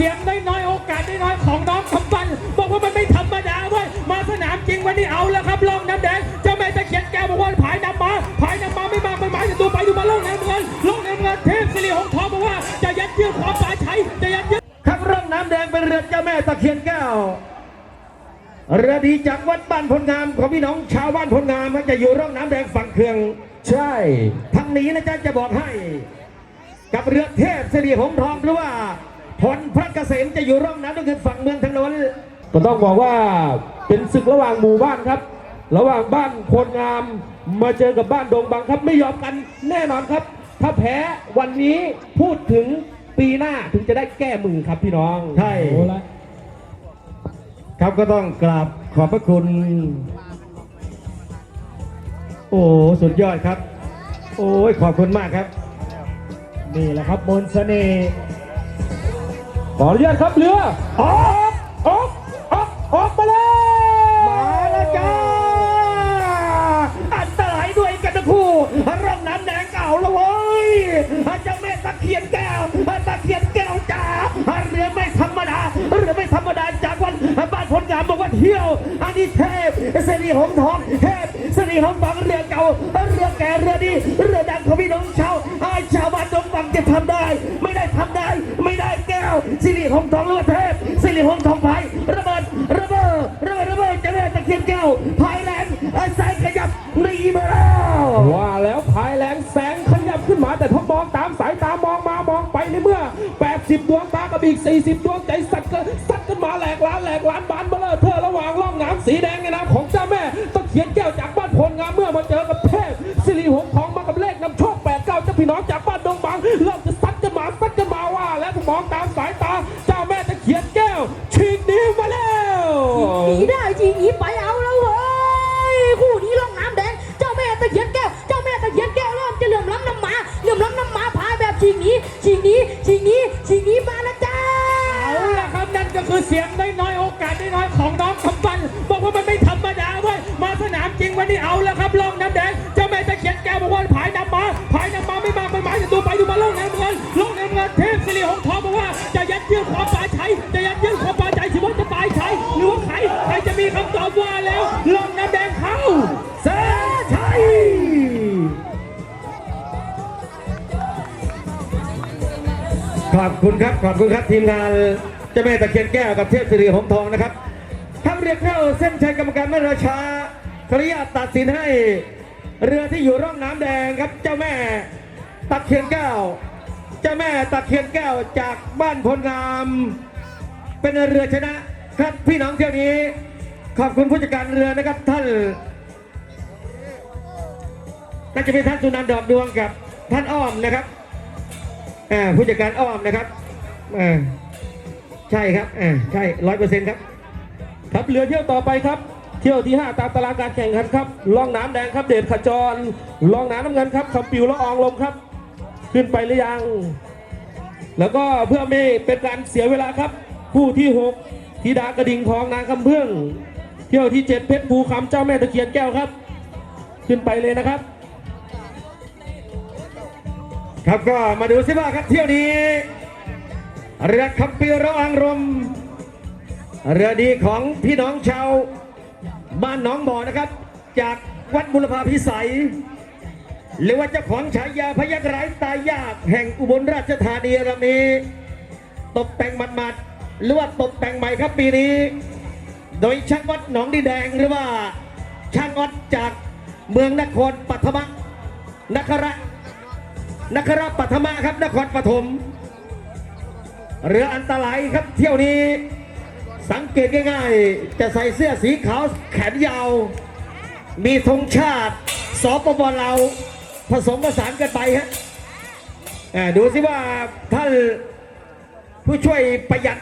เสียงน้อยๆโอกาสน้อยๆของน้องคำปันบอกว่ามันไม่ธรรมดาเว้ยมาสนามจริงวันนี้เอาแล้วครับล่องน้ำแดงเจ้าแม่ตะเคียนแก้วบอกว่าผายน้ำมาผายน้ำมาไม่มาไม่มาจะดูไปดูมาล่องน้ำเงินล่องน้ำเงินเทพสิริหงส์ทองบอกว่าจะยัดเยียดความป่าชัยจะยัดเยียดครับร่องน้ำแดงเป็นเรือเจ้าแม่ตะเคียนแก้วเรือดีจากวัดบ้านพลงามของพี่น้องชาวบ้านพลงามมันจะอยู่ร่องน้ำแดงฝั่งเคือง ใช่ทั้งนี้นะจ๊ะจะบอกให้ กับเรือเทพสิริหงส์ทองหรือว่า พลพระเกษมจะอยู่ร่องน้ำแดงฝั่งเมืองทางโน้นก็ต้องบอกว่าเป็นศึกระหว่างหมู่บ้านครับ ระหว่างบ้านโพลงามมาเจอกับบ้านดงบังครับไม่ยอมกันแน่นอนครับ ถ้าแพ้วันนี้พูดถึงปีหน้าถึงจะได้แก้มือครับพี่น้องใช่โอ้ละครับก็ต้องกราบขอบพระคุณ โอ้สุดยอดครับ โอ้ยขอบคุณมากครับ นี่แหละครับมนต์เสน่ห์ ขออนุญาตครับเรือออกออกออกออกมาเลยมาแล้วจ้าอันตรายด้วยกันทั้งคู่ร่องน้ำแดงเก่าแล้วเว้ยเจ้าแม่ตะเคียนแก้วตะเคียนแก้วจ้าเรือไม่ธรรมดาเรือไม่ธรรมดาจากวันบ้านพลงามบอกว่าเที่ยวอันนี้เทพเสริหงทองเทพเสริหงส์ทองเรือเก่าเรือแก่เรือดีเรือดังของพี่น้องชาวชาวบ้านดงบังจะทำได้ ไม่ได้ทำ แก้วสิริหงทองเรือเทพสิริหงทองไผ่ระเบิดระเบิดระเบิดระเบิดเจ้าแม่ตะเคียนแก้วพายแรงสายขยับหนีมาแล้วว่าแล้วพายแรงแสงขยับขึ้นมาแต่ถ้ามองตามสายตามองมามองไปในเมื่อ 80 ดวงตากับอีก 40 ดวงใจสัตว์ก็สัตว์กันมาแหลกล้านแหลกล้านบานเบ มองตามสายตา เจ้าแม่ตะเขียนแก้วฉีกนิ้วมาแล้วหนีได้จริงหนีไปเอาแล้วเว้ยคู่นี้ล่องน้ำแดงเจ้าแม่ตะเคียนแก้วเจ้าแม่ตะเคียนแก้วเริ่มจะเหลื่อมล้ำน้ำหมาเหลื่อมล้ำน้ำหมาพายแบบชิงหนี้ชิงหนี้ชิงหนี้ชิงหนี้มาแล้วจ้าเอาละครับนั่นก็คือเสียงน้อยๆโอกาสน้อยๆของ ครจะมีคำตอบว่าแล้วลงน้ำแดงเข้าเสชัยขอบคุณครับขอบคุณครับทีมงานเจ้าแม่ตะเคียนแก้วกับเทพสิริหงทองนะครับถ้าเรียกเข้าเส้นชัยกรรมการไม่รอช้าขออนุญาตตัดสินให้ เรือที่อยู่ร่องน้ำแดงครับเจ้าแม่ตะเคียนแก้วเจ้าแม่ตะเคียนแก้วจากบ้านพลงาม เป็นเรือชนะครับพี่น้องเที่ยวนี้ ขอบคุณผู้จัดการเรือนะครับ ท่านก็จะเป็นท่านสุนันท์ดอกดวงกับท่านอ้อมนะครับอ่าผู้จัดการอ้อมนะครับอ่าใช่ครับอ่าใช่ร้อยเปอร์เซ็นต์ครับครับเรือเที่ยวต่อไปครับ เที่ยวที่ 5 ตามตารางการแข่งขันครับล่องน้ำแดงครับเดชขจรล่องน้ำน้ำเงินครับคำปิวละอองลมครับ ขึ้นไปหรือยัง แล้วก็เพื่อไม่เป็นการเสียเวลาครับผู้ที่ 6ธิดากระดิ่งทองนางคำเพื่อง เที่ยวที่ 7 เพชรภูคำเจ้าแม่ตะเคียนแก้วครับ ขึ้นไปเลยนะครับ ครับก็มาดูซิว่าครับเที่ยวนี้เรือคัมปีระอังรม เรือดีของพี่น้องชาว บ้านหนองบ่อนะครับ จากวัดบุรพาพิสัย หรือว่าเจ้าของฉายาพยักร้ายตายยากแห่งอุบลราชธานีลำนี้ตกแต่งหมัดๆหรือว่าตกแต่งใหม่ครับปีนี้ โดยช่างวัดหนองดีแดงหรือว่าช่างวัดจากเมืองนครปัทมนครนครปัทมครับนครปฐมเรืออันตรายครับเที่ยวนี้สังเกตง่ายๆ จะใส่เสื้อสีขาวแขนยาว มีธงชาติสปปลาวผสมผสานกันไปฮะอ่าดูสิว่าท่านผู้ช่วยประหยัด